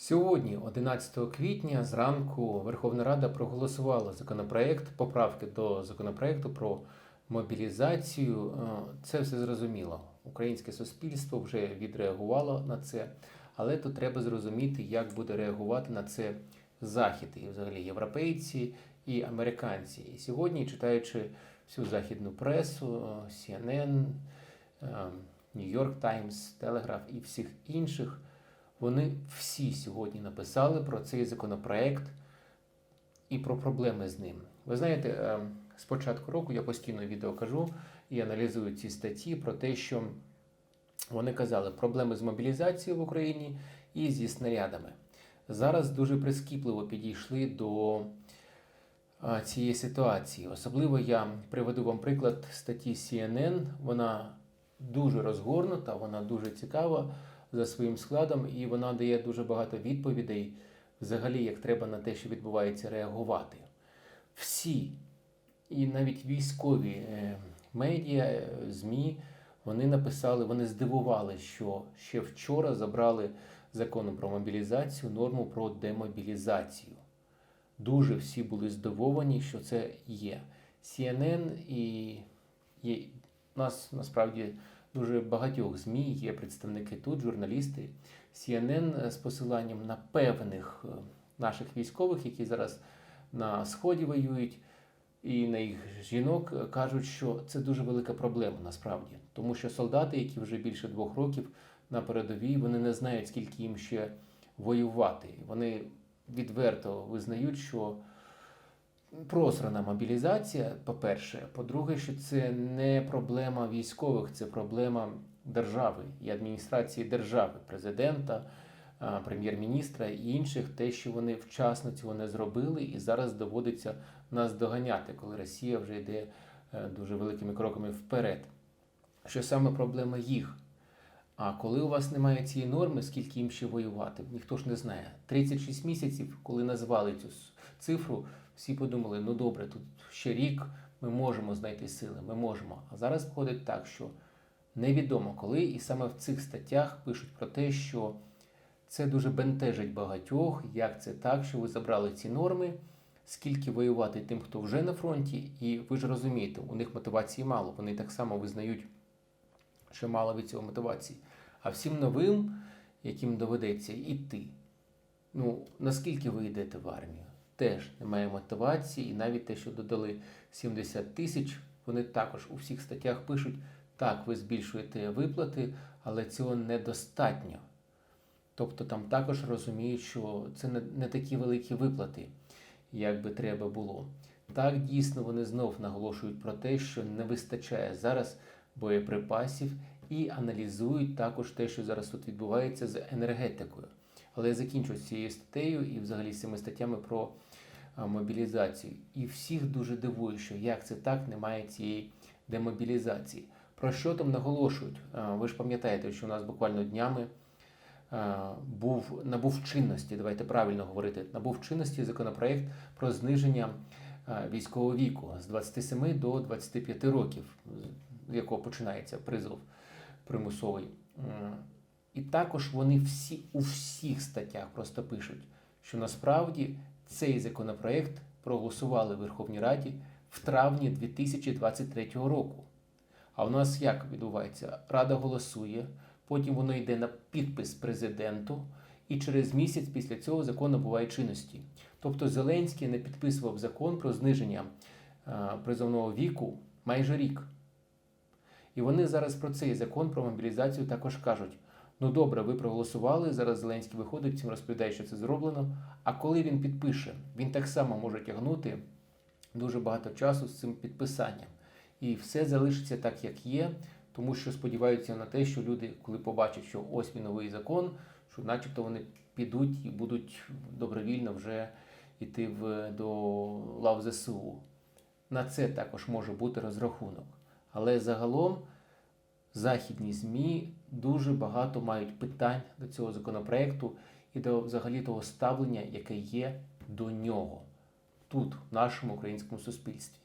Сьогодні, 11 квітня, зранку Верховна Рада проголосувала законопроект, поправки до законопроекту про мобілізацію. Е, Це все зрозуміло. Українське суспільство вже відреагувало на це, але тут треба зрозуміти, як буде реагувати на це захід, і взагалі європейці і американці. І сьогодні, читаючи всю західну пресу, е, CNN, е, New York Times, Telegraph і всіх інших. Вони всі сьогодні написали про цей законопроект і про проблеми з ним. Ви знаєте, е, з початку року я постійно відео кажу і аналізую ці статті про те, що вони казали проблеми з мобілізацією в Україні і зі снарядами. Зараз дуже прискіпливо підійшли до цієї ситуації. Особливо я приведу вам приклад статті CNN. Вона дуже розгорнута, вона дуже цікава за своїм складом, і вона дає дуже багато відповідей, взагалі, як треба на те, що відбувається, реагувати. Всі, і навіть військові е, медіа, е, ЗМІ, вони написали, вони здивували, що ще вчора забрали законом про мобілізацію норму про демобілізацію. Дуже всі були здивовані, що це є. CNN і є нас насправді дуже багатьох ЗМІ є представники тут, журналісти. CNN з посиланням на певних е, наших військових, які зараз на сході воюють, і на їх жінок е, кажуть, що це дуже велика проблема насправді, тому що солдати, які вже більше двох років на передовій, вони не знають, скільки їм ще воювати. Вони відверто визнають, що просрана мобілізація, по-перше. По-друге, що це не проблема військових, це проблема держави і адміністрації держави, президента, прем'єр-міністра і інших, те, що вони вчасно цього не зробили, і зараз доводиться нас доганяти, коли Росія вже йде е, дуже великими кроками вперед. Що саме проблема їх? А коли у вас немає цієї норми, скільки їм ще воювати, ніхто ж не знає. 36 місяців, коли назвали цю цифру, всі подумали, ну добре, тут ще рік ми можемо знайти сили, ми можемо. А зараз виходить так, що невідомо коли, і саме в цих статтях пишуть про те, що це дуже бентежить багатьох, як це так, що ви забрали ці норми, скільки воювати тим, хто вже на фронті, і ви ж розумієте, у них мотивації мало. Вони так само визнають, що мало від цього мотивації. А всім новим, яким доведеться йти, ну наскільки ви йдете в армію? Теж немає мотивації, і навіть те, що додали 70 тисяч, вони також у всіх статтях пишуть: так, ви збільшуєте виплати, але цього недостатньо. Тобто там також розуміють, що це не, такі великі виплати, як би треба було. Так, дійсно, вони знов наголошують про те, що не вистачає зараз боєприпасів і аналізують також те, що зараз тут відбувається з енергетикою. Але я закінчу цією статтею і взагалі цими статтями про мобілізацію. І всіх дуже дивує, що як це так немає цієї демобілізації. Про що там наголошують? Ви ж пам'ятаєте, що у нас буквально днями був набув чинності, давайте правильно говорити, набув чинності законопроект про зниження військового віку з 27 до 25 років, з якого починається призов примусовий. І також вони всі у всіх статтях просто пишуть, що насправді цей законопроект проголосували в Верховній Раді в травні 2023 року. А у нас як відбувається? Рада голосує, потім воно йде на підпис президенту, і через місяць після цього закон набуває чинності. Тобто Зеленський не підписував закон про зниження е, призовного віку майже рік. І вони зараз про цей закон про мобілізацію також кажуть: ну добре, ви проголосували. Зараз Зеленський виходить, всім розповідає, що це зроблено. А коли він підпише, він так само може тягнути дуже багато часу з цим підписанням. І все залишиться так, як є, тому що сподіваються на те, що люди, коли побачать, що ось він новий закон, що начебто вони підуть і будуть добровільно вже йти в, до лав ЗСУ. На це також може бути розрахунок. Але загалом західні ЗМІ дуже багато мають питань до цього законопроекту і до взагалі того ставлення, яке є до нього тут, в нашому українському суспільстві.